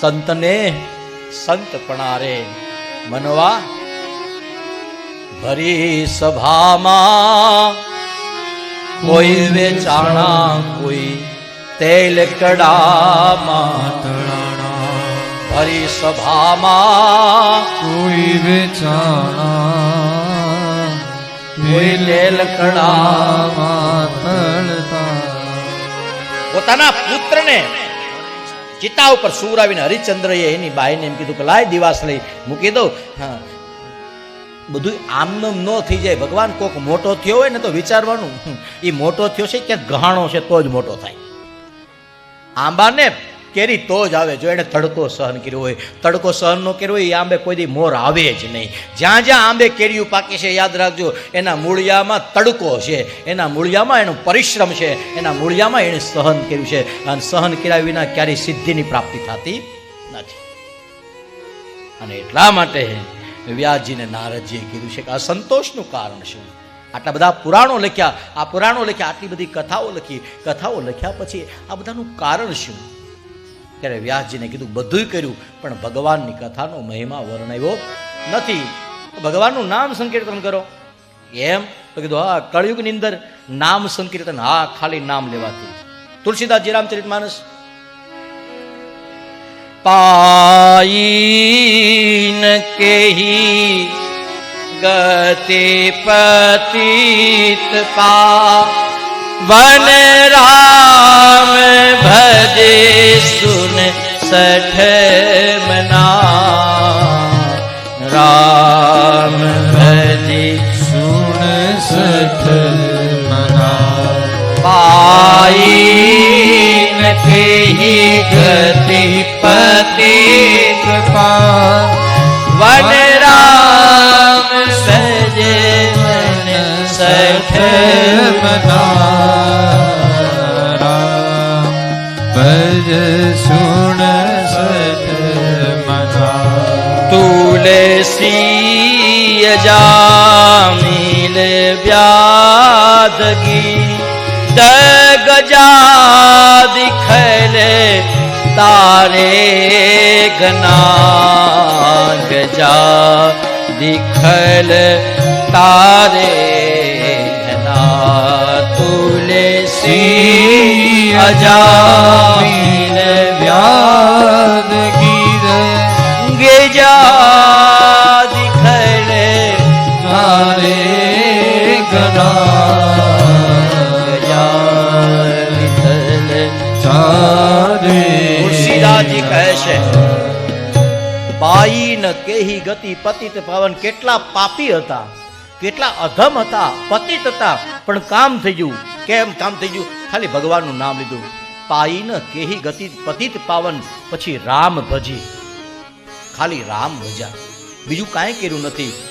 સંતને સંત પણારે મનવા. ભરી સભામાં કોઈ વેચાણા કોઈ તેલ કડામાં. ભરી સભામાં કોઈ વેચાણા કોઈ તેલ કડામાં. તળતા પોતાના પુત્રને ચિતા ઉપર સૂર આવીને હરિચંદ્રએ એની બાઈને એમ કીધું કે, લાય દિવાસ લઈ. મૂકી દઉં હા બધું આમનમ ન થઈ જાય. ભગવાન કોક મોટો થયો હોય ને તો વિચારવાનું. એ મોટો થયો છે કે ગહાણો છે તો જ મોટો થાય. આંબાને કેરી તો જ આવે. જો એને તડકો સહન કર્યો હોય, તડકો સહન ન કર્યો હોય, એ આંબે કોઈ દી મોર આવે જ નહીં. જ્યાં જ્યાં આંબે કેરીયું પાકે છે, યાદ રાખજો, એના મૂળિયામાં તડકો છે, એના મૂળિયામાં એનો પરિશ્રમ છે, એના મૂળિયામાં એણે સહન કર્યું છે. અને સહન કર્યા વિના ક્યારેય સિદ્ધિની પ્રાપ્તિ થતી નથી. અને એટલા માટે વ્યાસજીને નારદજીએ કીધું છે કે આ સંતોષનું કારણ શું? આટલા બધા પુરાણો લખ્યા, આ પુરાણો લખ્યા, આટલી બધી કથાઓ લખી, કથાઓ લખ્યા પછી આ બધાનું કારણ શું? ત્યારે વ્યાસજીને કીધું બધું કર્યું, પણ ભગવાનની કથાનો મહિમા વર્ણવ્યો નથી. ભગવાનનું નામ સંકીર્તન કરો. એમ તો કીધું, હા, કળયુગની અંદર નામ સંકીર્તન, હા, ખાલી નામ લેવાથી. તુલસીદાસજી રામચરિત માનસ. પાઈન કેહી ગતિ પતિત પા વન રામ ભજે સુન સઠ મના રામ ભજે સુન સઠ મના પાઈન કેહી ગતિ પતિ કૃપા વન ભજ સુણ મના તુલસી જામીલ વ્યાદગી ગજા દિખલે તારે ગના ગજા દિખલ તારે ગના તુલસી અજામીલ છે. બાઈ ન કેહી ગતિ પતિત પાવન કેટલા પાપી હતા. કેટલા અધમ હતા. પતિત હતા. પણ કામ થઈ ગયું. કેમ કામ થઈ ગયું? ખાલી ભગવાનનું નામ લીધું. પાઈ ન કેહી ગતિ પતિત પાવન. પછી રામ ભજી. ખાલી રામ ભજા. બીજું કાંઈ કર્યું નથી.